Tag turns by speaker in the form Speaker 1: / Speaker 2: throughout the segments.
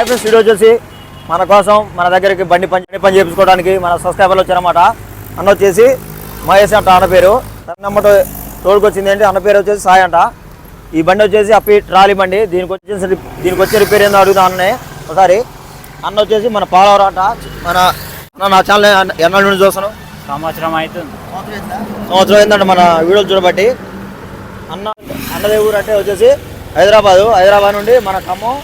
Speaker 1: Hi friends video వచ్చేసి మన కోసం మన దగ్గరికి బండి పని పని చేయించుకోవడానికి మన సబ్స్క్రైబర్లు వచ్చారన్నమాట. అన్న వచ్చేసి మహేష్ అంట అన్న పేరు. నెంబర్ తోడుకు వచ్చింది ఏంటి? అన్న పేరు వచ్చేసి సాయి అంట. ఈ బండి వచ్చేసి అప్పి ట్రాలీ బండి. దీనికి వచ్చేసి దీనికి వచ్చే రిపేర్ ఏందో అడుగుతా అన్ననే. ఒకసారి అన్న వచ్చేసి మన పాలవరం అంట. మన అన్న నా ఛానల్ ఎన్నాళ్ళ నుండి చూస్తాను
Speaker 2: సంవత్సరం అవుతుంది.
Speaker 1: సంవత్సరం ఏంటంటే మన వీడియోలు చూడబట్టి. అన్న అన్నదే ఊరు అంటే వచ్చేసి హైదరాబాదు. హైదరాబాద్ నుండి మన ఖమ్మం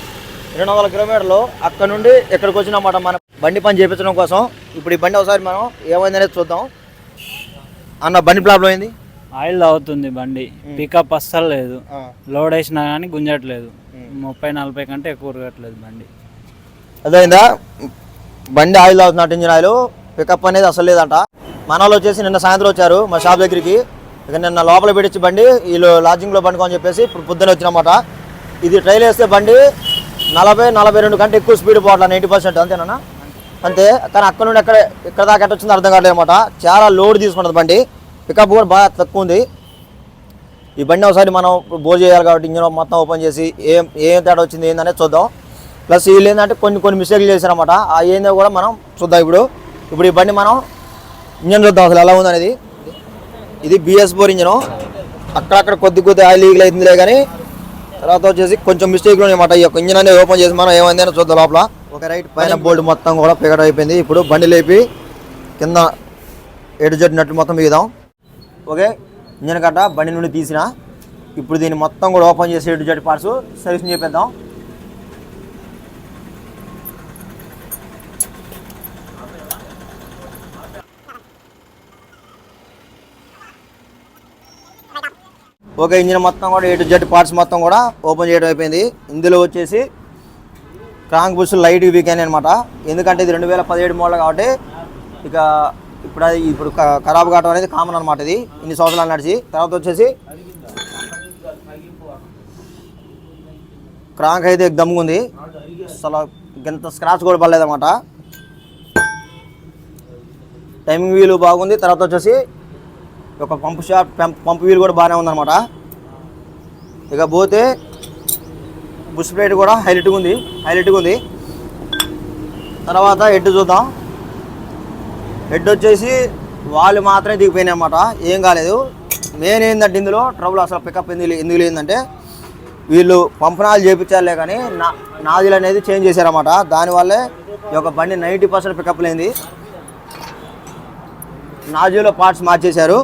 Speaker 1: రెండు వందల కిలోమీటర్లు అక్కడ నుండి ఇక్కడికి వచ్చినమాట మన బండి పని చేయించడం కోసం. ఇప్పుడు ఈ బండి ఒకసారి మనం ఏమైందనేది చూద్దాం. అన్న బండి ప్రాబ్లం అయింది
Speaker 2: ఆయిల్ తాగుతుంది బండి. పికప్ అస్సలు లేదు. లోడ్ వేసినా కానీ గుంజట్లేదు. ముప్పై నలభై కంటే ఎక్కువ ఉరగట్లేదు బండి.
Speaker 1: అదైందా బండి ఆయిల్ తాగుతున్నట్టు ఇంజిన్ ఆయిల్. పికప్ అనేది అసలు లేదంట. మన వాళ్ళు వచ్చేసి నిన్న సాయంత్రం వచ్చారు మా షాప్ దగ్గరికి. ఇక నిన్న లోపల పెట్టించి బండి వీళ్ళు లాడ్జింగ్లో పండుకోని చెప్పేసి ఇప్పుడు పొద్దున్న వచ్చినమాట. ఇది ట్రైల్ వేస్తే బండి నలభై నలభై రెండు కంటే ఎక్కువ స్పీడ్ పోవట్లేదు ఎయిటీ పర్సెంట్ అంతేనా? అంతే కానీ అక్కడ నుండి ఎక్కడ ఇక్కడ దాకా ఎట్ట వచ్చిందో అర్థం కావట్లేదు అనమాట చాలా లోడ్ తీసుకుంటుంది బండి. పికప్ కూడా బాగా తక్కువ ఉంది. ఈ బండి ఒకసారి మనం బోర్ చేయాలి కాబట్టి ఇంజన్ మొత్తం ఓపెన్ చేసి ఏం ఏం తేడా వచ్చింది ఏందనేది చూద్దాం. ప్లస్ వీళ్ళు ఏంటంటే కొన్ని కొన్ని మిస్టేక్లు చేశారనమాట ఆ ఏందో కూడా మనం చూద్దాం ఇప్పుడు. ఇప్పుడు ఈ బండి మనం ఇంజన్ చూద్దాం అసలు ఎలా ఉందనేది. ఇది బిఎస్ ఫోర్ ఇంజను. అక్కడక్కడ కొద్ది కొద్ది ఆయిల్ లీగల్ అవుతుందిలే కానీ తర్వాత వచ్చేసి కొంచెం మిస్టేక్లు అనమాట ఈ యొక్క ఇంజన్ అనేది ఓపెన్ చేసి మనం ఏమైంది అని చూద్దాం లోపల. ఒక రైట్ పైన బోల్డ్ మొత్తం కూడా పికట్ అయిపోయింది. ఇప్పుడు బండి లేపి కింద ఎటు జట్టు నట్లు మొత్తం బిగుదాం ఓకే ఇంజన్ కట్ట బండి నుండి తీసిన. ఇప్పుడు దీన్ని మొత్తం కూడా ఓపెన్ చేసి ఎటు జట్టు పార్ట్స్ సర్వీసింగ్ చేపిద్దాం. ఒక ఇంజిన్ మొత్తం కూడా ఎటు జెడ్ పార్ట్స్ మొత్తం కూడా ఓపెన్ చేయడం అయిపోయింది. ఇందులో వచ్చేసి క్రాంక్ బుష్ లైట్ వీకెన్ అనమాట ఎందుకంటే ఇది రెండు వేల పదిహేడు మోడల్ కాబట్టి ఇక ఇప్పుడు అది ఇప్పుడు ఖరాబ్ కావడం అనేది కామన్ అనమాట ఇది. ఇన్ని సంవత్సరాలు నడిచి. తర్వాత వచ్చేసి క్రాంక్ అయితే దమ్ముగా ఉంది అసలు ఇంత స్క్రాచ్ కూడా పడలేదన్నమాట. టైమింగ్ వీలు బాగుంది. తర్వాత వచ్చేసి ఒక పంపు షాప్ పంప్ పంపు వీలు కూడా బాగానే ఉందన్నమాట. ఇక పోతే బుష్ ప్లేట్ కూడా హైలైట్గా ఉంది హైలైట్గా ఉంది. తర్వాత హెడ్ చూద్దాం. హెడ్ వచ్చేసి వాళ్ళు మాత్రమే దిగిపోయినాయి అన్నమాట. ఏం కాలేదు. మెయిన్ ఏంటంటే ఇందులో ట్రబుల్ అసలు పికప్ ఎందుకు ఎందుకు లేదంటే వీళ్ళు పంపనాలు చేయించాలే కానీ నా నాజిల్ అనేది చేంజ్ చేశారన్నమాట. దానివల్లే ఈ యొక్క బండి నైంటీ పర్సెంట్ పికప్ లేనిది. నాజీలో పార్ట్స్ మార్చేశారు.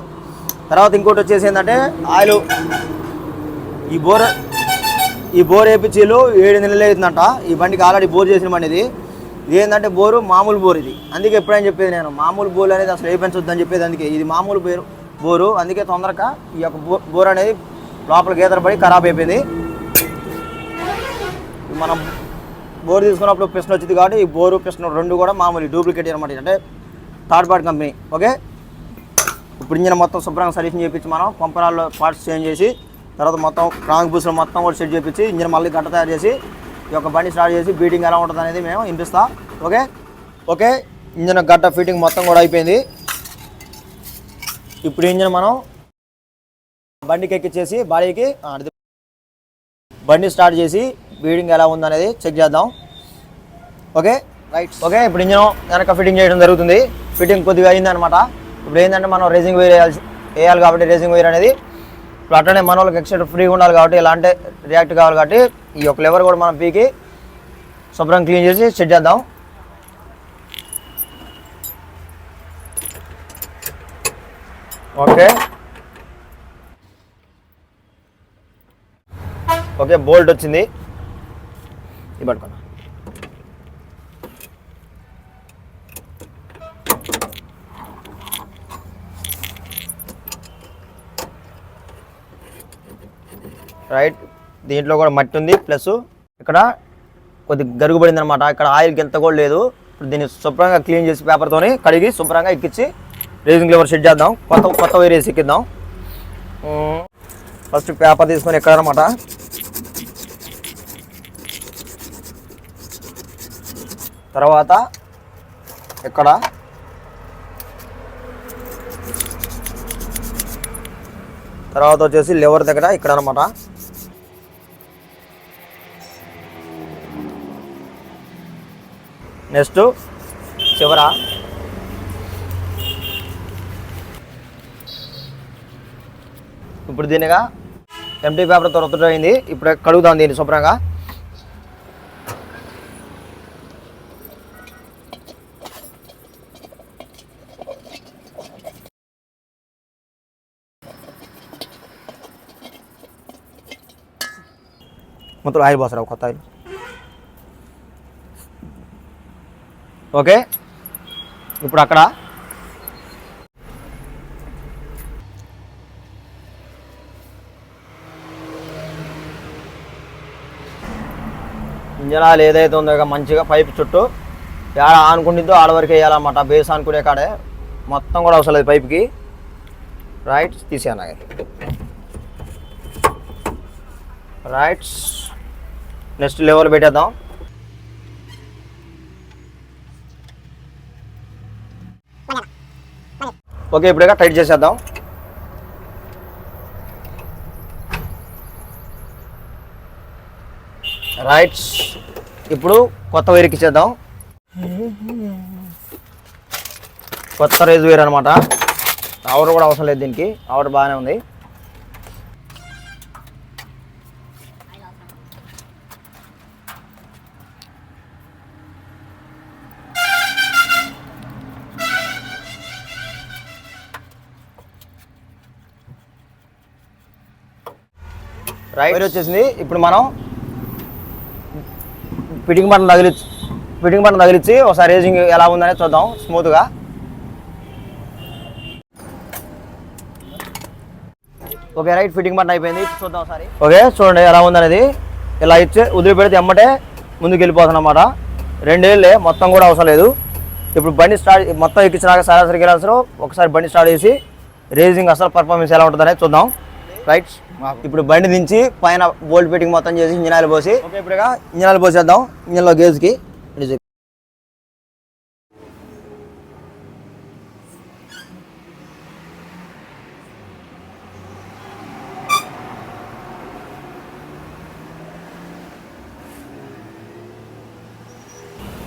Speaker 1: తర్వాత ఇంకోటి వచ్చేసి ఏంటంటే ఆయిల్ ఈ బోర్ ఈ బోర్ వేపించిలు ఏడు నెలలు అవుతుందంట. ఈ బండికి ఆల్రెడీ బోర్ చేసిన బండి ఇది. ఇది ఏంటంటే బోరు మామూలు బోర్ ఇది. అందుకే ఎప్పుడైనా చెప్పేది నేను మామూలు బోర్ అనేది అసలు వేయించొద్దని చెప్పేది అందుకే. ఇది మామూలు బోరు బోరు. అందుకే తొందరగా ఈ యొక్క బోర్ అనేది లోపల గీతలు పడి ఖరాబ్ అయిపోయింది. మనం బోర్ తీసుకున్నప్పుడు పిస్టన్ వచ్చింది కాబట్టి ఈ బోరు పిస్టన్ రెండు కూడా మామూలు డూప్లికేట్ అనమాట. అంటే థర్డ్ పార్టీ కంపెనీ. ఓకే? ఇప్పుడు ఇంజిన్ మొత్తం శుభ్రంగా సర్వీసింగ్ చేయించి మనం పంపరాల్లో పార్ట్స్ చేంజ్ చేసి తర్వాత మొత్తం క్రాంక్ బూస్లో మొత్తం కూడా సెట్ చేయించి ఇంజిన్ మళ్ళీ గట్ట తయారు చేసి ఈ యొక్క బండి స్టార్ట్ చేసి బీటింగ్ ఎలా ఉంటుంది అనేది మేము వినిపిస్తా. ఓకే? ఓకే? ఇంజిన్ గట్ట ఫిట్టింగ్ మొత్తం కూడా అయిపోయింది. ఇప్పుడు ఇంజిన్ మనం బండికి ఎక్కిచ్చేసి బాడీకి బండి స్టార్ట్ చేసి బీడింగ్ ఎలా ఉందనేది చెక్ చేద్దాం. ఓకే? Right okay? ఇప్పుడు ఇంజిన్ వెనక ఫిట్టింగ్ చేయడం జరుగుతుంది. ఫిట్టింగ్ కొద్దిగా అయింది అనమాట ఇప్పుడు ఏంటంటే మనం రేసింగ్ వేర్ వేయాల్సి వేయాలి కాబట్టి రేసింగ్ వేర్ అనేది. ఇప్పుడు అట్లనే మన వాళ్ళకి ఎక్స్ట్రా ఫ్రీగా ఉండాలి కాబట్టి ఇలా అంటే రియాక్ట్ కావాలి కాబట్టి ఈ యొక్క లెవర్ కూడా మనం పీకి శుభ్రం క్లీన్ చేసి సెట్ చేద్దాం. ఓకే. ఓకే బోల్ట్ వచ్చింది. ఇది పట్టుకున్నా రైట్? దీంట్లో కూడా మట్టి ఉంది. ప్లస్ ఇక్కడ కొద్ది గరుగుబడింది అనమాట ఇక్కడ ఆయిల్కి ఎంత కూడా లేదు. ఇప్పుడు దీన్ని శుభ్రంగా క్లీన్ చేసి పేపర్తోని కడిగి శుభ్రంగా ఎక్కించి రేసింగ్ లెవర్ సెట్ చేద్దాం. కొత్త కొత్త వైర్ వేసి ఎక్కిద్దాం. ఫస్ట్ పేపర్ తీసుకొని ఎక్కడనమాట తర్వాత ఇక్కడ తర్వాత వచ్చేసి లివర్ దగ్గర ఇక్కడ అనమాట నెక్స్ట్ చివర. ఇప్పుడు దీనిగా ఎంటీ పేపర్ రుద్దడం అయింది. ఇప్పుడు కడుగుదాం దీన్ని శుభ్రంగా. మొత్తం ఆయిల్ పోసరా కొత్త ఆయిల్? ఓకే? ఇప్పుడు అక్కడ. ఇంజనాలు ఏదైతే ఉందో మంచిగా పైప్ చుట్టూ ఆడ ఆనుకుంటుందో ఆడ వరకు వేయాలన్నమాట. బేస్ అనుకునే కాడే మొత్తం కూడా అవసరం లేదు పైప్కి. రైట్ తీసేయను రైట్స్ నెక్స్ట్ లెవెల్ పెట్టేద్దాం. ఓకే ఇప్పుడు టైట్ చేసేద్దాం. రైట్ ఇప్పుడు కొత్త వైర్కి చేద్దాం కొత్త రేజ్ వేర్ అనమాట ఆవర్ కూడా అవసరం లేదు దీనికి. ఆవర్ బాగానే ఉంది. వైర్ వచ్చేసింది. ఇప్పుడు మనం ఫిట్టింగ్ బటన్ తగిలిచ్చి ఫిట్టింగ్ బటన్ తగిలిచ్చి ఒకసారి రేజింగ్ ఎలా ఉందనే చూద్దాం. స్మూత్గా ఓకే రైట్ ఫిట్టింగ్ బటన్ అయిపోయింది. చూద్దాం ఒకసారి. ఓకే చూడండి ఎలా ఉందనేది. ఇలా ఇచ్చి వదిలిపెడితే ఎమ్మటే ముందుకు వెళ్ళిపోతుంది అనమాట రెండేళ్ళే మొత్తం కూడా అవసరం లేదు. ఇప్పుడు బండి స్టార్ట్ మొత్తం ఎక్కించినాక సరాసరి వెళ్ళాల్సిన ఒకసారి బండి స్టార్ట్ చేసి రేసింగ్ అసలు పర్ఫార్మెన్స్ ఎలా ఉంటుందనే చూద్దాం. రైట్ ఇప్పుడు బండి దించి పైన బోల్ట్ ఫిట్టింగ్ మొత్తం చేసి ఇంజిన్ ఆయిల్ పోసి ఓకే ఇప్పుడు ఇంజిన్ ఆయిల్ పోసేద్దాం. ఇంజిన్లో గేజ్కి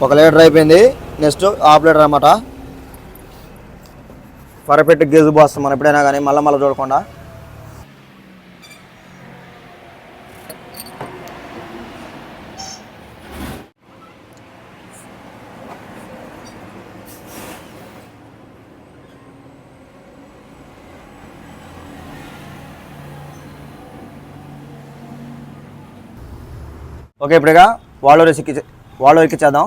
Speaker 1: ఒక లీటర్ అయిపోయింది. నెక్స్ట్ హాఫ్ లీటర్ అనమాట పర్ఫెక్ట్ గేజ్ పోస్తాం మనం ఎప్పుడైనా కానీ మళ్ళీ మళ్ళీ చూడకుండా. ఓకే ఇప్పుడుగా వాలోరేసి వాలోరికి చేద్దాం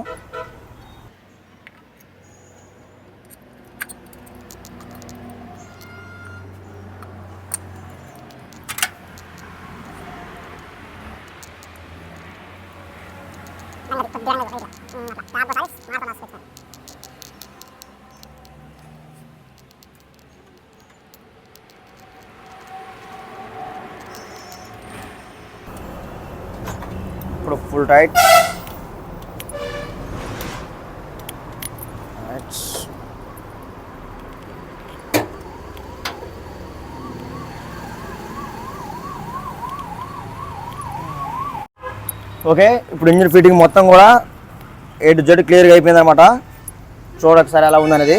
Speaker 1: ఇప్పుడు ఫుల్ టైట్ ఓకే ఇప్పుడు ఇంజిన్ ఫిట్టింగ్ మొత్తం కూడా ఏ టు జెడ్ క్లియర్గా అయిపోయింది అనమాట చూడొకసారి ఎలా ఉందనేది.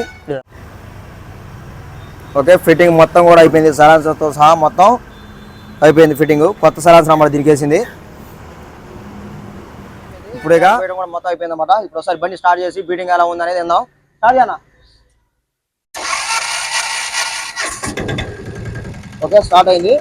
Speaker 1: ఓకే ఫిట్టింగ్ మొత్తం కూడా అయిపోయింది. సరాన్సర్తో సహా మొత్తం అయిపోయింది ఫిట్టింగ్ కొత్త సలాన్సర్ అన్నమాట దీనికి వేసింది ఇప్పుడు కూడా మొత్తం అయిపోయింది అనమాట ఇప్పుడు ఒకసారి బండి స్టార్ట్ చేసి బీటింగ్ ఎలా ఉంది అనేది విందాం. స్టార్ట్ చేయనా ఓకే స్టార్ట్ అయింది.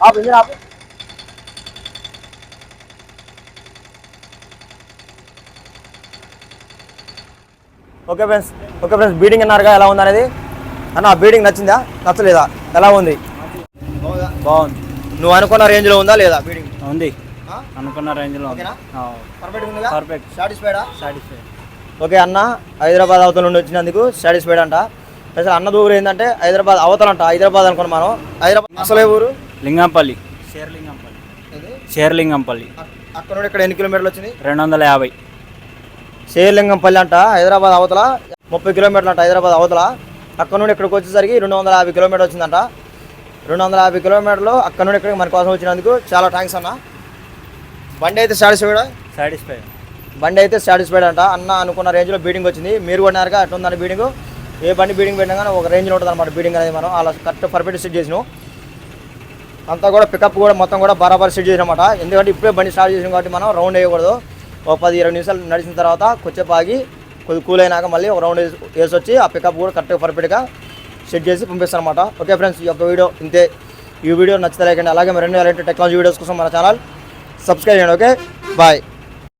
Speaker 1: ఆపు ఇంజిన్ ఆపు okay friends okay friends beading అన్నారుగా ఎలా ఉందనేది అన్న ఆ బీడింగ్ నచ్చిందా? నచ్చలేదా? ఎలా ఉంది?
Speaker 2: బాగుంది?
Speaker 1: నువ్వు అనుకున్న రేంజ్లో ఉందా లేదా బీడింగ్
Speaker 2: ఉంది. అనుకున్న రేంజ్లో ఉంది.
Speaker 1: ఓకేనా?
Speaker 2: ఆ,
Speaker 1: పర్ఫెక్ట్ ఉందిగా
Speaker 2: పర్ఫెక్ట్
Speaker 1: సాటిస్ఫైడా ఓకే అన్న హైదరాబాద్ అవతల నుండి వచ్చినందుకు సాటిస్ఫైడ్ అంట. అసలు అన్న ఊరు ఏంటంటే హైదరాబాద్ అవతల అంట హైదరాబాద్ అనుకున్నాం మనం. హైదరాబాద్ అసలే ఊరు?
Speaker 2: లింగంపల్లి. షేర్లింగంపల్లి. షేర్లింగంపల్లి.
Speaker 1: అక్కడ నుండి ఇక్కడ ఎన్ని కిలోమీటర్లు వచ్చింది?
Speaker 2: రెండు వందల యాభై.
Speaker 1: శేర్లింగంపల్లి అంట హైదరాబాద్ అవతల ముప్పై కిలోమీటర్లు అంట హైదరాబాద్ అవతల. అక్కడ నుండి ఇక్కడికి వచ్చేసరికి రెండు వందల యాభై కిలోమీటర్ వచ్చిందంట. రెండు వందల యాభై కిలోమీటర్లు అక్కడ నుండి ఇక్కడికి మన కోసం వచ్చినందుకు చాలా థ్యాంక్స్ అన్న. బండి అయితే సాటిస్ఫైడ్
Speaker 2: సాటిస్ఫై
Speaker 1: బండి అయితే సాటిస్ఫైడ్ అంట. అన్న అనుకున్న రేంజ్లో బీడింగ్ వచ్చింది. మీరు కొన్నారుగా అట్లా ఉందని బీడింగ్ ఏ బండి బీడింగ్ పెట్టినా కానీ ఒక రేంజ్లో ఉంటుంది అనమాట బీడింగ్ అనేది మనం. అలా కరెక్ట్ పర్ఫెక్ట్ సెట్ చేసినాం. అంతా కూడా పికప్ కూడా మొత్తం కూడా బరాబర్ సెట్ చేసినమాట ఎందుకంటే ఇప్పుడే బండి స్టార్ట్ చేసాం కాబట్టి మనం రౌండ్ వేయకూడదు. ఒక పది ఇరవై నిమిషాలు నడిచిన తర్వాత కొద్దిసేపు కొద్ది కూల్ అయినాక మళ్ళీ ఒక రౌండ్ వేసి వేసి వచ్చి ఆ పికప్ కూడా కరెక్ట్గా పర్ఫెక్ట్గా సెట్ చేసి పంపిస్తాను అనమాట ఓకే ఫ్రెండ్స్ ఈ యొక్క వీడియో ఇంతే. ఈ వీడియో నచ్చితే లేకండి అలాగే మరిన్ని అలాంటి టెక్నాలజీ వీడియోస్ కోసం మన ఛానల్ సబ్స్క్రైబ్ చేయండి ఓకే బాయ్